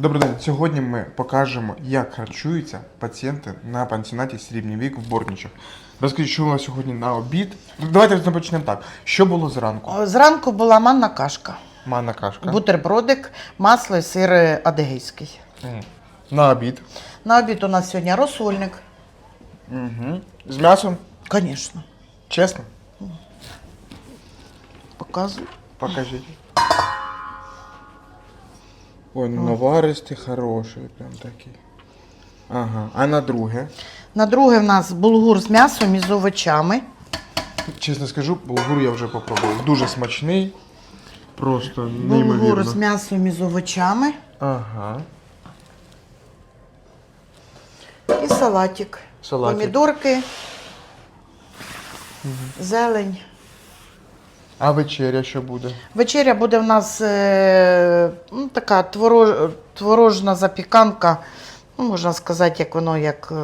Добрий день. Сьогодні ми покажемо, як харчуються пацієнти на пансіонаті Срібний вік в Борнічах. Розкажіть, що у нас сьогодні на обід. Давайте почнемо так. Що було зранку? Зранку була манна кашка, Манна кашка. бутербродик, масло і сир е, адегейський. Мгм. На обід. На обід у нас сьогодні розсольник. Угу. З м'ясом? Звісно, Чесно? показую. Покажіть. Ой, ну наваристий хороший, прям такий. Ага. А на друге? На друге в нас булгур з м'ясом і з овочами. Чесно скажу, булгур я вже попробував. Дуже смачний. Просто Булгур з м'ясом і з овочами. Ага. І салатик. Салатик. Помідорки, зелень. А вечеря що буде? Вечеря буде в нас е, ну, така творож, творожна запіканка. Ну, можна сказати, як воно як е,